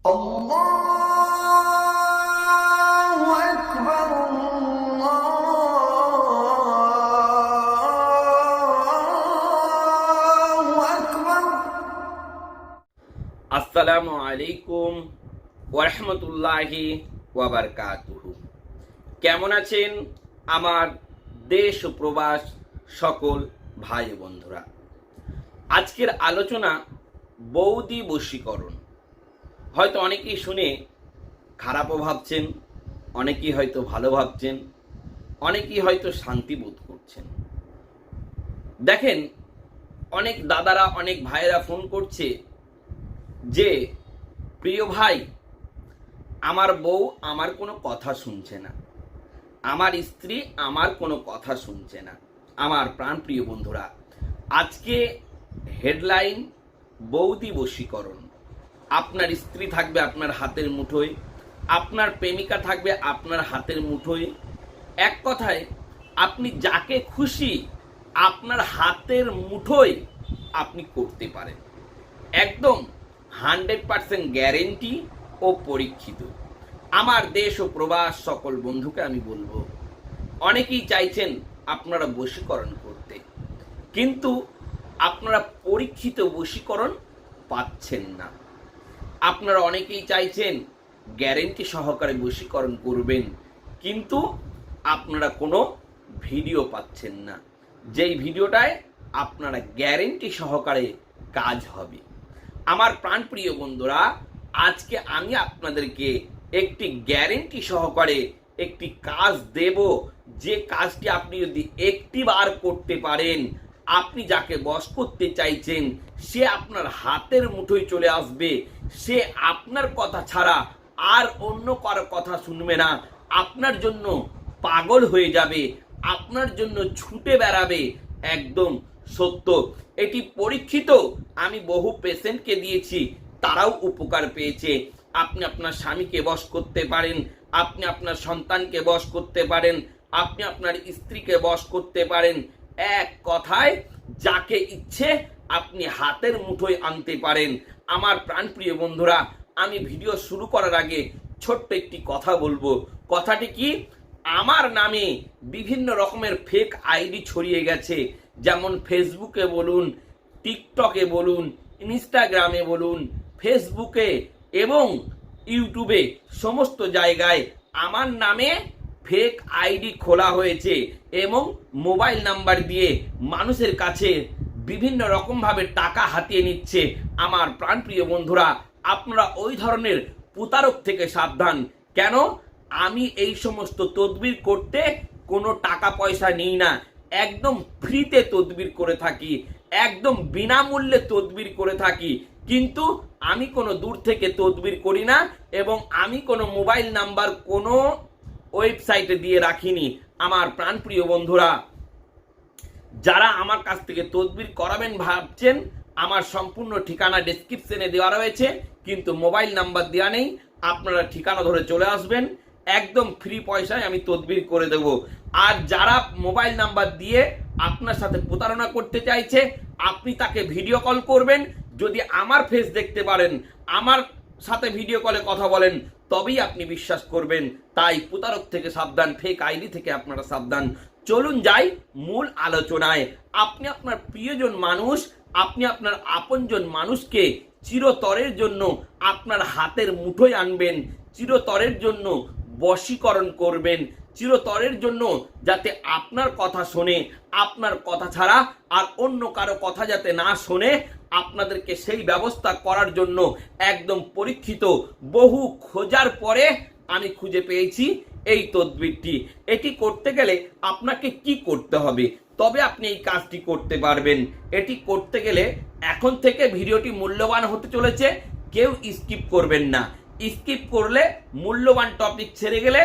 আসসালামু আলাইকুম ওরহমতুল্লাহি ওয়াবারকাতুহু কেমন আছেন আমার দেশ প্রবাস সকল ভাই বন্ধুরা? আজকের আলোচনা বৌদি বশীকরণ। হয়তো অনেকেই শুনে খারাপও ভাবছেন, অনেকেই হয়তো ভালো ভাবছেন, অনেকেই হয়তো শান্তি বোধ করছেন। দেখেন, অনেক দাদারা, অনেক ভাইয়েরা ফোন করছে যে, প্রিয় ভাই, আমার বউ আমার কোনো কথা শুনছে না। আমার স্ত্রী আমার কোনো কথা শুনছে না। আমার প্রাণপ্রিয় বন্ধুরা, আজকে হেডলাইন বৌদি বশীকরণ। আপনার স্ত্রী থাকবে আপনার হাতের মুঠোয়, আপনার প্রেমিকা থাকবে আপনার হাতের মুঠোয়। এক কথায়, আপনি যাকে খুশি আপনার হাতের মুঠোয় আপনি করতে পারেন। একদম হান্ড্রেড পার্সেন্ট গ্যারেন্টি ও পরীক্ষিত। আমার দেশ ও প্রবাস সকল বন্ধুকে আমি বলব, অনেকেই চাইছেন আপনারা বশীকরণ করতে, কিন্তু আপনারা পরীক্ষিত বশীকরণ পাচ্ছেন না। আপনারা অনেকেই চাইছেন গ্যারেন্টি সহকারে বশীকরণ করবেন, কিন্তু আপনারা কোনো ভিডিও পাচ্ছেন না। যেই ভিডিওটায় আপনারা গ্যারেন্টি সহকারে কাজ হবে। আমার প্রাণপ্রিয় বন্ধুরা, আজকে আমি আপনাদেরকে একটি গ্যারেন্টি সহকারে একটি কাজ দেব। যে কাজটি আপনি যদি একটি বার করতে পারেন, আপনি যাকে বশ করতে চাইছেন, সে আপনার হাতের মুঠোয় চলে আসবে। সে আপনার কথা ছাড়া আর অন্য কারও কথা শুনবে না। আপনার জন্য পাগল হয়ে যাবে। আপনার জন্য ছুটে বেড়াবে। একদম সত্য। এটি পরীক্ষিত। আমি বহু পেশেন্টকে দিয়েছি। তারাও উপকার পেয়েছে। আপনি আপনার স্বামীকে বশ করতে পারেন। আপনি আপনার সন্তানকে বশ করতে পারেন। আপনি আপনার স্ত্রীকে বশ করতে পারেন। এক কথায়, যাকে ইচ্ছে, আপনি হাতের মুঠোয় আনতে পারেন। আমার প্রাণপ্রিয় বন্ধুরা, আমি ভিডিও শুরু করার আগে ছোট্ট একটি কথা বলব। কথাটি কি? আমার নামে বিভিন্ন রকমের ফেক আইডি ছড়িয়ে গেছে। যেমন ফেসবুকে বলুন টিকটকে বলুন ইনস্টাগ্রামে বলুন ফেসবুকে এবং ইউটিউবে সমস্ত জায়গায় আমার নামে ফেক আইডি খোলা হয়েছে এবং মোবাইল নাম্বার দিয়ে মানুষের কাছে বিভিন্ন রকমভাবে টাকা হাতিয়ে নিচ্ছে আমার প্রাণপ্রিয় বন্ধুরা। আপনারা ওই ধরনের প্রতারক থেকে সাবধান। কেন? আমি এই সমস্ত তদবির করতে কোনো টাকা পয়সা নিই না। একদম ফ্রিতে তদবির করে থাকি। একদম বিনামূল্যে তদবির করে থাকি। কিন্তু আমি কোনো দূর থেকে তদবির করি না এবং আমি কোনো মোবাইল নাম্বার কোনো ওয়েবসাইটে দিয়ে রাখিনি। আমার প্রাণপ্রিয় বন্ধুরা যারা আমার কাছ থেকে তদবির করাবেন ভাবছেন, আমার সম্পূর্ণ ঠিকানা ডেসক্রিপশনে দেওয়া রয়েছে, কিন্তু মোবাইল নাম্বার দেওয়া নেই, আপনারা ঠিকানা ধরে চলে আসবেন, একদম ফ্রি পয়সায় আমি তদবির করে দেব। আর যারা মোবাইল নাম্বার দিয়ে আপনার সাথে প্রতারণা করতে চাইছে, আপনি তাকে ভিডিও কল করবেন। যদি আমার ফেস দেখতে পারেন, আমার সাথে ভিডিও কলে কথা বলেন, তবেই আপনি বিশ্বাস করবেন। তাই প্রতারক থেকে সাবধান ফেক আইডি থেকে আপনারা সাবধান। চলুন যাই মূল আলোচনায়। আপনি আপনার প্রিয়জন মানুষ, আপনি আপনার আপনজন মানুষকে চিরতরের জন্য আপনার হাতের মুঠোয় আনবেন, চিরতরের জন্য বশীকরণ করবেন, চিরতরের জন্য যাতে আপনার কথা শোনে, আপনার কথা ছাড়া আর অন্য কারও কথা যাতে না শোনে। আপনাদেরকে সেই ব্যবস্থা করার জন্য একদম পরীক্ষিত বহু খোঁজার পরে আমি খুঁজে পেয়েছি। এই তদবিরটি। এটি করতে গেলে আপনাকে কি করতে হবে? তবে আপনি এই কাজটি করতে পারবেন। এটি করতে গেলে এখন থেকে ভিডিওটি মূল্যবান হতে চলেছে। কেউ স্কিপ করবেন না। স্কিপ করলে মূল্যবান টপিক ছেড়ে গেলে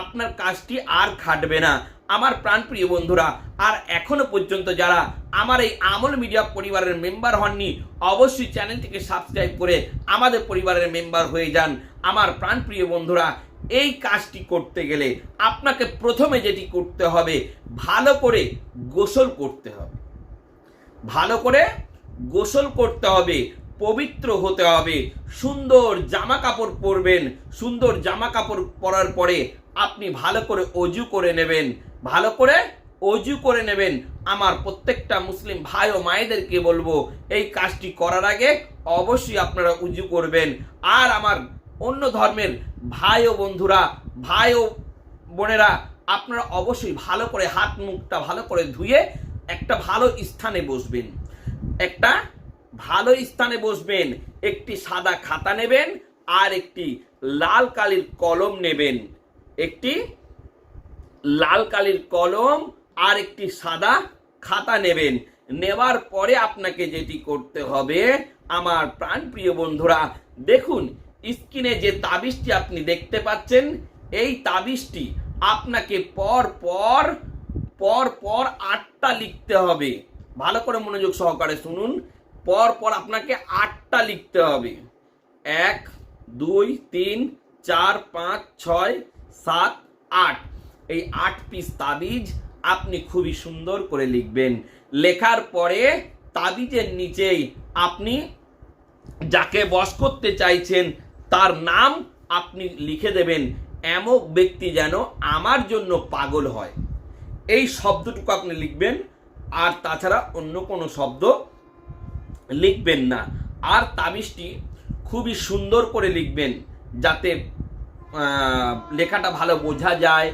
আপনার কাজটি আর খাটবে না। আমার প্রাণপ্রিয় বন্ধুরা, আর এখনও পর্যন্ত যারা আমার এই আমল মিডিয়া পরিবারের মেম্বার হননি, অবশ্যই চ্যানেলটিকে সাবস্ক্রাইব করে আমাদের পরিবারের মেম্বার হয়ে যান। আমার প্রাণপ্রিয় বন্ধুরা এই কাজটি করতে গেলে আপনাকে প্রথমে যেটি করতে হবে, ভালো করে গোসল করতে হবে। ভালো করে গোসল করতে হবে, পবিত্র হতে হবে, সুন্দর জামা কাপড় পরবেন, সুন্দর জামা কাপড় পরার পরে আপনি ভালো করে অজু করে নেবেন, ভালো করে অজু করে নেবেন। আমার প্রত্যেকটা মুসলিম ভাই ও মায়েদেরকে বলব, এই কাজটি করার আগে অবশ্যই আপনারা উজু করবেন। আর আমার অন্য ধর্মের ভাই ও বন্ধুরা, ভাই ও বোনেরা, আপনারা অবশ্যই ভালো করে হাত মুখটা ভালো করে ধুয়ে একটা ভালো স্থানে বসবেন। একটা ভালো স্থানে বসবেন, একটি সাদা খাতা নেবেন আর একটি লাল কালির কলম নেবেন। একটি লাল কালির কলম আর একটি সাদা খাতা নেবেন। নেবার পরে আপনাকে যেটি করতে হবে, আমার প্রাণপ্রিয় বন্ধুরা, দেখুন স্ক্রিনে যে তাবিজটি আপনি দেখতে পাচ্ছেন, এই তাবিজটি আপনাকে পর পর পর পর আটটা লিখতে হবে। ভালো করে মনোযোগ সহকারে শুনুন। পর পর আপনাকে আটটা লিখতে হবে। এক, দুই, তিন, চার, পাঁচ, ছয়, সাত, আট। এই আট পিস তাবিজ আপনি খুবই সুন্দর করে লিখবেন। লেখার পরে তাবিজের নিচেই আপনি যাকে বশ করতে চাইছেন তার নাম আপনি লিখে দেবেন, এমক ব্যক্তি যেন আমার জন্য পাগল হয়। এই শব্দটুকু আপনি লিখবেন, আর তাছাড়া অন্য কোনো শব্দ লিখবেন না। আর তাবিজটি খুবই সুন্দর করে লিখবেন, যাতে লেখাটা ভালো বোঝা যায়,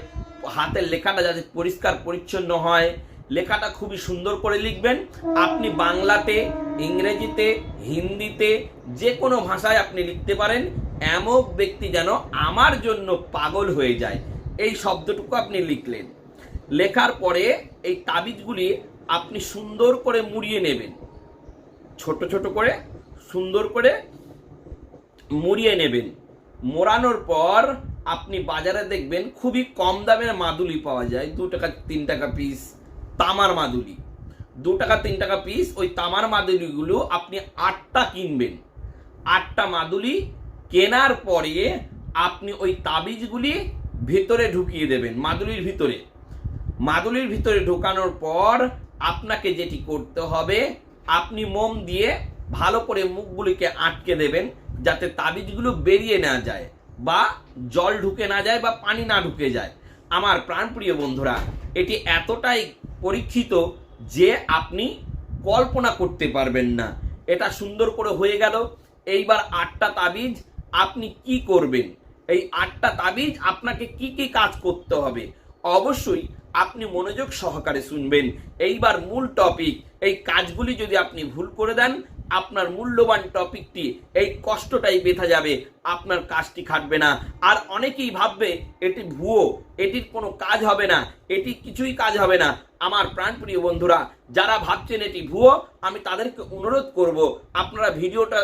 হাতের লেখাটা যাতে পরিষ্কার পরিচ্ছন্ন হয়। লেখাটা খুবই সুন্দর করে লিখবেন। আপনি বাংলাতে, ইংরেজিতে, হিন্দিতে যে কোনো ভাষায় আপনি লিখতে পারেন। এমন ব্যক্তি যেন আমার জন্য পাগল হয়ে যায়। এই শব্দটুকু আপনি লিখলেন। লেখার পরে এই তাবিজগুলি আপনি সুন্দর করে মুড়িয়ে নেবেন। ছোট ছোট করে সুন্দর করে মুড়িয়ে নেবেন। মোড়ানোর পর আপনি বাজারে দেখবেন খুবই কম দামের মাদুলি পাওয়া যায়। দু টাকা, তিন টাকা পিস তামার মাদুলি। দু টাকা, তিন টাকা পিস ওই তামার মাদুলিগুলো আপনি আটটা কিনবেন। আটটা মাদুলি কেনার পরে আপনি ওই তাবিজগুলি ভিতরে ঢুকিয়ে দেবেন, মাদুলির ভিতরে। মাদুলির ভিতরে ঢোকানোর পর আপনাকে যেটি করতে হবে, আপনি মোম দিয়ে ভালো করে মুখগুলিকে আটকে দেবেন, যাতে তাবিজগুলো বেরিয়ে না যায় বা জল ঢুকে না যায় বা পানি না ঢুকে যায়। আমার প্রাণপ্রিয় বন্ধুরা, এটি এতটাই পরীক্ষিত যে আপনি কল্পনা করতে পারবেন না। এটা সুন্দর করে হয়ে গেল। এইবার আটটা তাবিজ আপনি কি করবেন? এই আটটা তাবিজ আপনাকে কি কি কাজ করতে হবে? অবশ্যই আপনি মনোযোগ সহকারে শুনবেন। এইবার মূল টপিক এই কাজগুলি যদি আপনি ভুল করে দেন, আপনার মূল্যবান টপিকটি এই কষ্টটাই বেথা যাবে, আপনার কাজটি খাটবে না। আর অনেকেই ভাববে, এটি ভুয়ো, এটির কোনো কাজ হবে না, এটি কিছুই কাজ হবে না। আমার প্রাণপ্রিয় বন্ধুরা, যারা ভাবছেন এটি ভুয়ো, আমি তাদেরকে অনুরোধ করব, আপনারা ভিডিওটা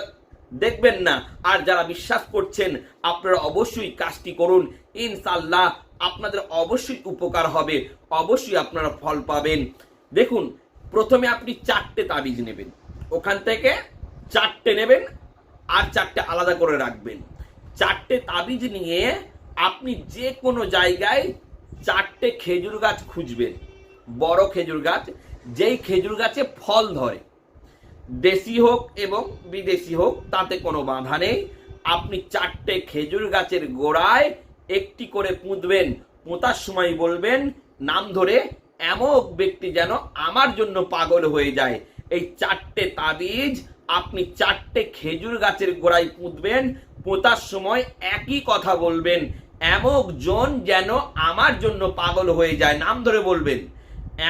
দেখবেন না। আর যারা বিশ্বাস করছেন, আপনারা অবশ্যই কাজটি করুন। ইনশাল্লাহ আপনাদের অবশ্যই উপকার হবে। অবশ্যই আপনারা ফল পাবেন। দেখুন, প্রথমে আপনি চারটে তাবিজ নেবেন। ওখান থেকে চারটে নেবেন আর চারটে আলাদা করে রাখবেন। চারটে তাবিজ নিয়ে আপনি যে কোনো জায়গায় চারটে খেজুর গাছ খুঁজবেন। বড় খেজুর গাছ, যেই খেজুর গাছে ফল ধরে। দেশি হোক এবং বিদেশি হোক, তাতে কোনো বাধা নেই। আপনি চারটে খেজুর গাছের গোড়ায় একটি করে পুঁতবেন। পোঁতার সময় বলবেন, নাম ধরে এমক ব্যক্তি যেন আমার জন্য পাগল হয়ে যায়। এই চারটে তাবিজ আপনি চারটে খেজুর গাছের গোড়ায় পুঁতবেন। পোঁতার সময় একই কথা বলবেন, এমক জন যেন আমার জন্য পাগল হয়ে যায়। নাম ধরে বলবেন,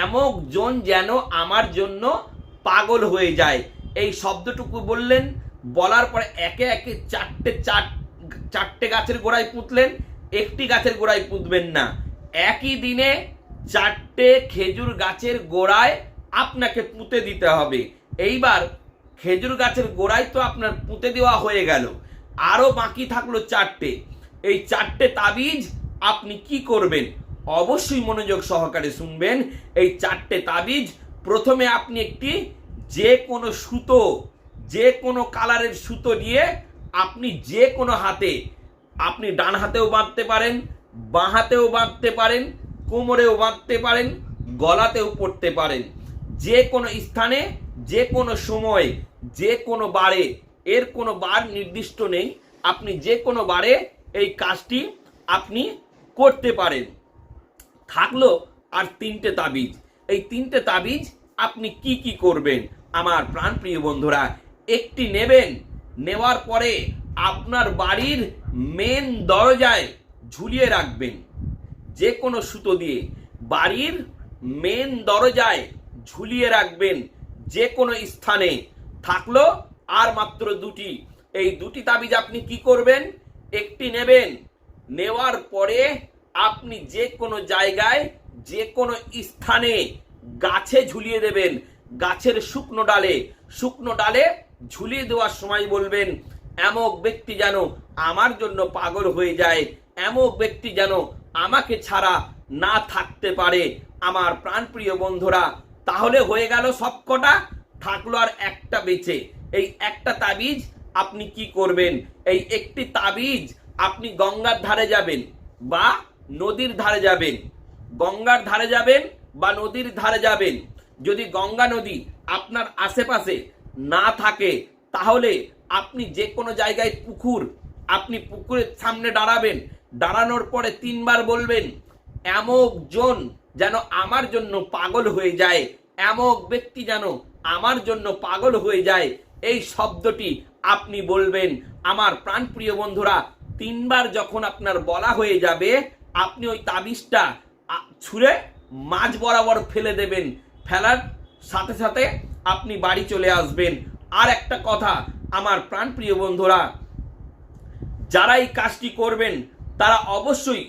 এমক জন যেন আমার জন্য পাগল হয়ে যায়। এই শব্দটুকু বললেন, বলার পরে একে একে চারটে চার, চারটে গাছের গোড়ায় পুঁতলেন, একটি গাছের গোড়ায় পুঁতবেন না। একই দিনে চারটে খেজুর গাছের গোড়ায় আপনাকে পুঁতে দিতে হবে। এইবার খেজুর গাছের গোড়ায় তো আপনার পুঁতে দেওয়া হয়ে গেল। আরও বাকি থাকল চারটে। এই চারটে তাবিজ আপনি কি করবেন? অবশ্যই মনোযোগ সহকারে শুনবেন। এই চারটে তাবিজ প্রথমে আপনি একটি যে কোনো সুতো, যে কোনো কালারের সুতো দিয়ে আপনি যে কোনো হাতে, আপনি ডান হাতেও বাঁধতে পারেন, বাঁ হাতেও বাঁধতে পারেন, কোমরেও বাঁধতে পারেন, গলাতেও পড়তে পারেন। যে কোনো স্থানে, যে কোনো সময়, যে কোনো বারে, এর কোনো বার নির্দিষ্ট নেই, আপনি যে কোনো বারে এই কাজটি আপনি করতে পারেন। থাকল আর তিনটে তাবিজ। এই তিনটে তাবিজ আপনি কি কি করবেন? আমার প্রাণপ্রিয় বন্ধুরা, একটি নেবেন, নেওয়ার পরে আপনার বাড়ির মেন দরজায় ঝুলিয়ে রাখবেন। যে কোনো সুতো দিয়ে বাড়ির মেন দরজায় ঝুলিয়ে রাখবেন। যে কোনো স্থানে থাকল আর মাত্র দুটি। এই দুটি তাবিজ আপনি কি করবেন? একটি নেবেন, নেওয়ার পরে আপনি যে কোনো জায়গায় যে কোনো স্থানে গাছে ঝুলিয়ে দেবেন, গাছের শুকনো ডালে। শুকনো ডালে ঝুলিয়ে দেওয়ার সময় বলবেন, এমক ব্যক্তি যেন আমার জন্য পাগল হয়ে যায়, এমক ব্যক্তি যেন আমাকে ছাড়া না থাকতে পারে। আমার প্রাণপ্রিয় বন্ধুরা, তাহলে হয়ে গেল সবকটা থাকল আর একটা বেঁচে। এই একটা তাবিজ আপনি কি করবেন? এই একটি তাবিজ আপনি গঙ্গার ধারে যাবেন বা নদীর ধারে যাবেন। গঙ্গার ধারে যাবেন বা নদীর ধারে যাবেন। যদি গঙ্গা নদী আপনার আশেপাশে না থাকে, তাহলে আপনি যে কোনো জায়গায় পুকুর, আপনি পুকুরের সামনে দাঁড়াবেন। দাঁড়ানোর পরে তিনবার বলবেন এমক জন যেন আমার জন্য পাগল হয়ে যায়, এমক ব্যক্তি যেন আমার জন্য পাগল হয়ে যায়। এই শব্দটি আপনি বলবেন। আমার প্রাণপ্রিয় বন্ধুরা, তিনবার যখন আপনার বলা হয়ে যাবে, আপনি ওই তাবিজটা ছুঁড়ে মাঝ বরাবর ফেলে দেবেন ফেলার সাথে সাথে আপনি বাড়ি চলে আসবেন। আর একটা কথা, আমার প্রাণপ্রিয় বন্ধুরা, যারা এই কাজটি করবেন, তারা অবশ্যই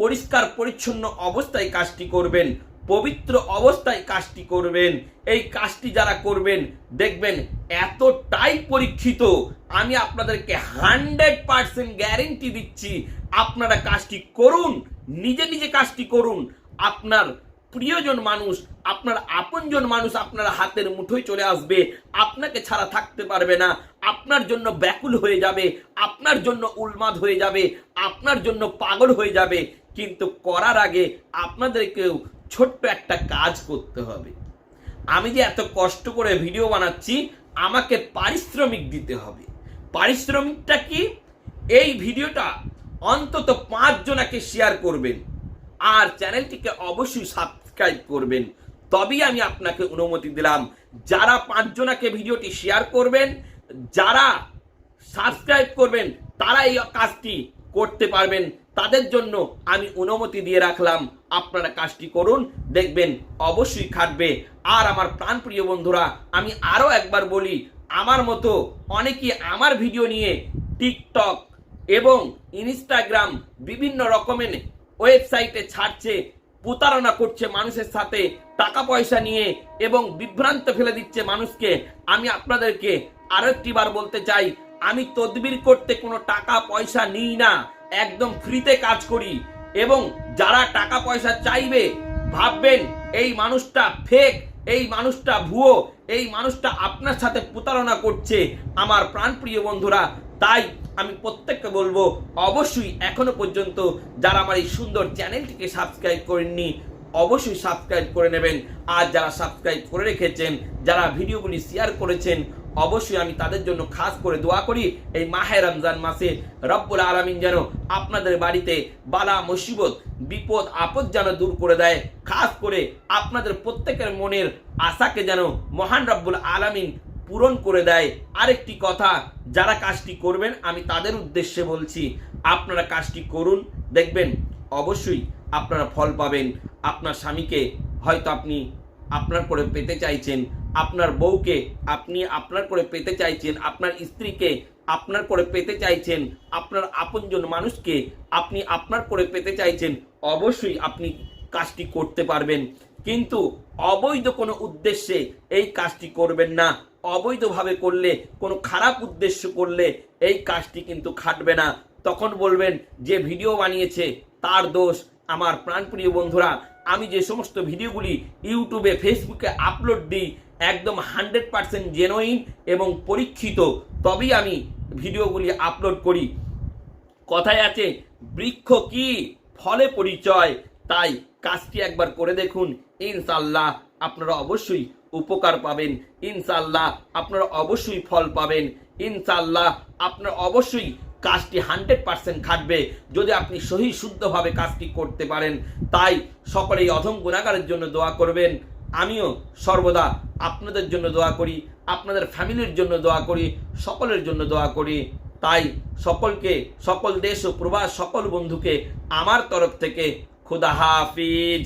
পরিষ্কার পরিচ্ছন্ন অবস্থায় কাজটি করবেন, পবিত্র অবস্থায় কাজটি করবেন। এই কাজটি যারা করবেন, দেখবেন এতটাই পরীক্ষিত। আমি আপনাদেরকে হান্ড্রেড পার্সেন্ট গ্যারেন্টি দিচ্ছি, আপনারা কাজটি করুন, নিজে নিজে কাজটি করুন। আপনার প্রিয়জন মানুষ, আপনার আপনজন মানুষ আপনার হাতের মুঠোয় চলে আসবে। আপনাকে ছাড়া থাকতে পারবে না। আপনার জন্য ব্যাকুল হয়ে যাবে। আপনার জন্য উন্মাদ হয়ে যাবে। আপনার জন্য পাগল হয়ে যাবে। কিন্তু করার আগে আপনাদেরকেও ছোট্ট একটা কাজ করতে হবে। আমি যে এত কষ্ট করে ভিডিও বানাচ্ছি, আমাকে পারিশ্রমিক দিতে হবে। পারিশ্রমিকটা কি? এই ভিডিওটা অন্তত পাঁচ জনাকে শেয়ার করবেন। আর চ্যানেলটিকে অবশ্যই সাবস্ক্রাইব করবেন। তবেই আমি আপনাকে অনুমতি দিলাম। যারা পাঁচজনাকে ভিডিওটি শেয়ার করবেন, যারা সাবস্ক্রাইব করবেন, তারা এই কাজটি করতে পারবেন। তাদের জন্য আমি অনুমতি দিয়ে রাখলাম। আপনারা কাজটি করুন, দেখবেন অবশ্যই খাটবে। আর আমার প্রাণপ্রিয় বন্ধুরা, আমি আরও একবার বলি, আমার মতো অনেকেই আমার ভিডিও নিয়ে টিকটক এবং ইনস্টাগ্রাম বিভিন্ন রকমের ওয়েবসাইটে ছাড়ছে, প্রতারণা করছে মানুষের সাথে টাকা পয়সা নিয়ে এবং বিভ্রান্ত ফেলে দিচ্ছে মানুষকে। আমি আপনাদেরকে আরও একটি বার বলতে চাই, আমি তদবির করতে কোনো টাকা পয়সা নিই না, একদম ফ্রিতে কাজ করি। এবং যারা টাকা পয়সা চাইবে, ভাববেন এই মানুষটা ফেক এই মানুষটা ভুয়ো, এই মানুষটা আপনার সাথে প্রতারণা করছে। আমার প্রাণপ্রিয় বন্ধুরা, তাই আমি প্রত্যেককে বলব, অবশ্যই এখনও পর্যন্ত যারা আমার এই সুন্দর চ্যানেলটিকে সাবস্ক্রাইব করেননি, অবশ্যই সাবস্ক্রাইব করে নেবেন। আর যারা সাবস্ক্রাইব করে রেখেছেন, যারা ভিডিওগুলি শেয়ার করেছেন, অবশ্যই আমি তাদের জন্য খাস করে দোয়া করি, এই মাহে রমজান মাসে রব্বুল আলমিন যেন আপনাদের বাড়িতে বালা মুসিবত, বিপদ, আপদ যেন দূর করে দেয়। খাস করে আপনাদের প্রত্যেকের মনের আশাকে যেন মহান রব্বুল আলামিন পূরণ করে দেয়। আরেকটি কথা, যারা কাজটি করবেন, আমি তাদের উদ্দেশ্যে বলছি, আপনারা কাজটি করুন, দেখবেন অবশ্যই আপনারা ফল পাবেন। আপনার স্বামীকে হয়তো আপনি আপনার করে পেতে চাইছেন, আপনার বউকে আপনি আপনার করে পেতে চাইছেন, আপনার স্ত্রীকে আপনার করে পেতে চাইছেন, আপনার আপনজন মানুষকে আপনি আপনার করে পেতে চাইছেন, অবশ্যই আপনি কাজটি করতে পারবেন। কিন্তু অবৈধ কোনো উদ্দেশ্যে এই কাজটি করবেন না। অবৈধভাবে করলে, কোনো খারাপ উদ্দেশ্য করলে এই কাজটি কিন্তু খাটবে না। তখন বলবেন, যে ভিডিও বানিয়েছে, তার দোষ আমার প্রাণপ্রিয় বন্ধুরা। আমি যে সমস্ত ভিডিওগুলি ইউটিউবে, ফেসবুকে আপলোড দিই, একদম হান্ড্রেড পার্সেন্ট জেনুইন এবং পরীক্ষিত, তবেই আমি ভিডিওগুলি আপলোড করি। কথায় আছে, বৃক্ষ কি ফলে পরিচয়? তাই কাজটি একবার করে দেখুন। ইনশাল্লাহ আপনারা অবশ্যই উপকার পাবেন। ইনশাল্লাহ আপনারা অবশ্যই ফল পাবেন। ইনশাল্লাহ আপনার অবশ্যই কাজটি হান্ড্রেড পার্সেন্ট খাটবে যদি আপনি সহি শুদ্ধভাবে কাজটি করতে পারেন, তাই সকলেই অধম গুণাগারের জন্য দোয়া করবেন। আমিও সর্বদা আপনাদের জন্য দোয়া করি, আপনাদের ফ্যামিলির জন্য দোয়া করি, সকলের জন্য দোয়া করি। তাই সকলকে, সকল দেশ ও প্রবাস, সকল বন্ধুকে আমার তরফ থেকে খুদা হাফিজ